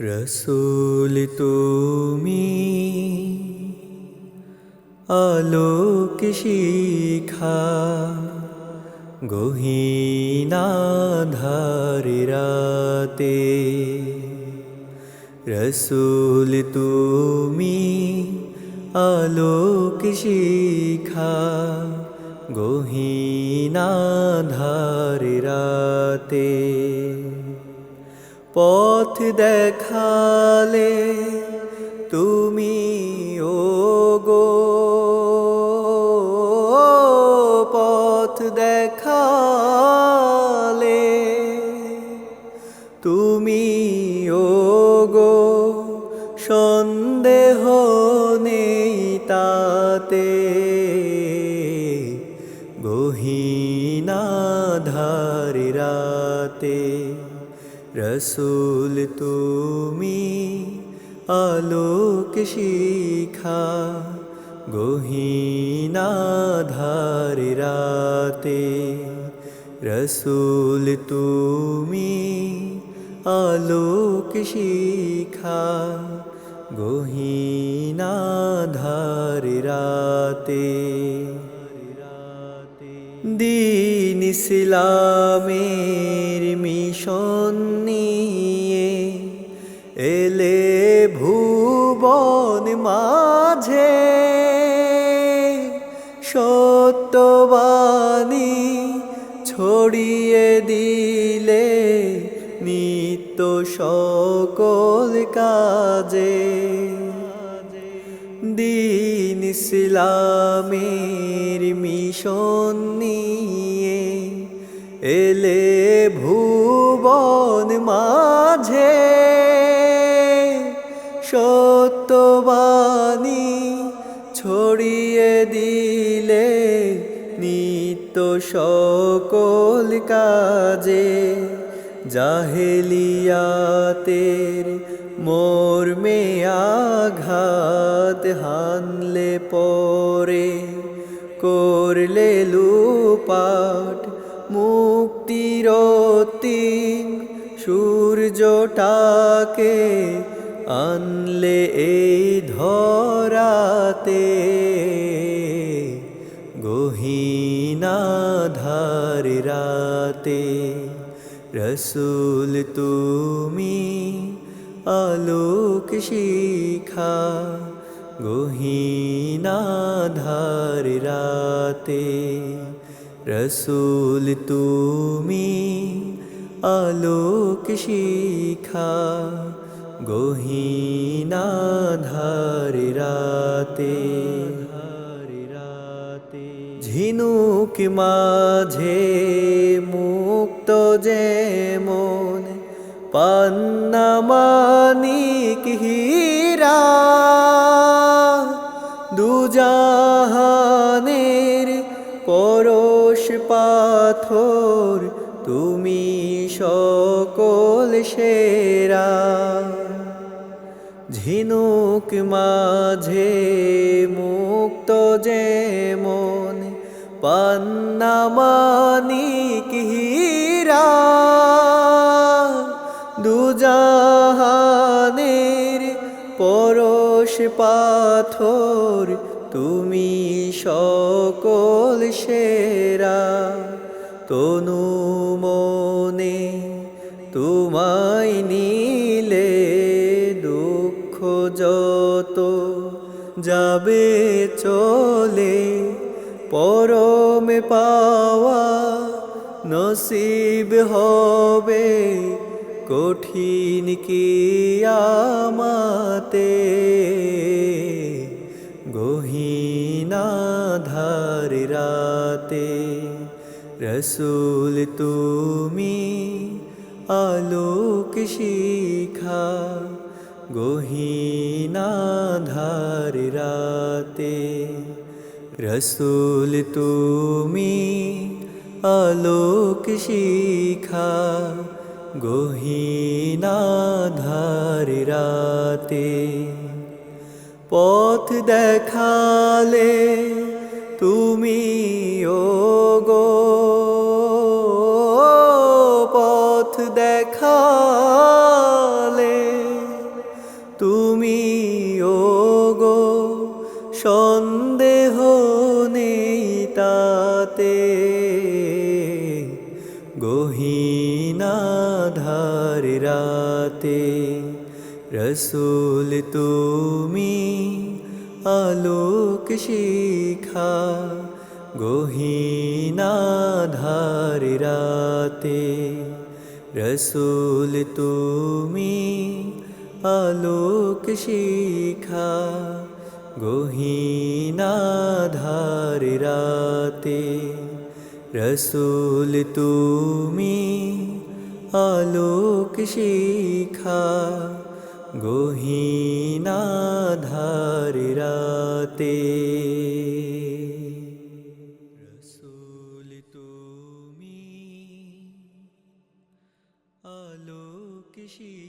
রসুল তুমি আলোক শিখা গহীনা ধারি রাতে। রসুল তুমি আলোক শিখা গহীনা ধারি রাতে। পথ দেখালে তুমি ও গো পথ দেখালে তুমি ও গো সন্দেহ নেই তাতে গহীনা ধারি রাতে। রসুল তুমি আলোক শিখা গহীনা ধারি রাতে। রসুল তুমি আলোক শিখা গহীনা ধারি রাতে। দিন ইসলামের মিশন নিয়ে এলে ভুবন মাঝে সত্যবাণী ছড়িয়ে দিলে নিত্য সকল কাজে। দিন ইসলামের মিশন নিয়ে এলে ভুবন মাঝে সত্যবাণী ছড়িয়ে দিলে নিত্য সকল কাজে জাহেলিয়াতের মর্মে আঘাত হানলে পরে করলে লুপাট তিন সূর্যটাকে আনলে এই ধরাতে গহীনা ধারি রাতে। রসুল তুমি আলোক শিখা গহীনা ধারি রাতে। রসুল তুমি আলোক শিখা গহীনা ধারি রাতে। ঝিনুক মাঝে মুক্ত যেমন পান্না মানিক হীরা। পাথর, তুমি সকল সেরা। ঝিনুক মাঝে মুক্ত যেমন, পান্না মানিক হীরা। দুজাহানের পরশ পাথর, তুমি সকল সেরা। তনু মনে তোমায় নিলে দুঃখ যত যাবে চলে পরমে পাওয়া নসিব হবে কঠিন কি আমাতে? গহীনা ধারি রাতে রসুল তুমি আলোক শিখা গহীনা ধারি রাতে। রসুল তুমি আলোক শিখা গহীনা ধারি রাতে। পথ দেখালে তুমি ও গো তাতে গহীনা ধার রাতে, রসুল তুমি আলোক শিখা গহীনা ধার রাতে, রসুল তুমি আলোক শিখা গহীনা ধার রাতে রসুল তুমি আলোক শিখা গহীনা ধার রাতে। রসুল তুমি আলোক শিখা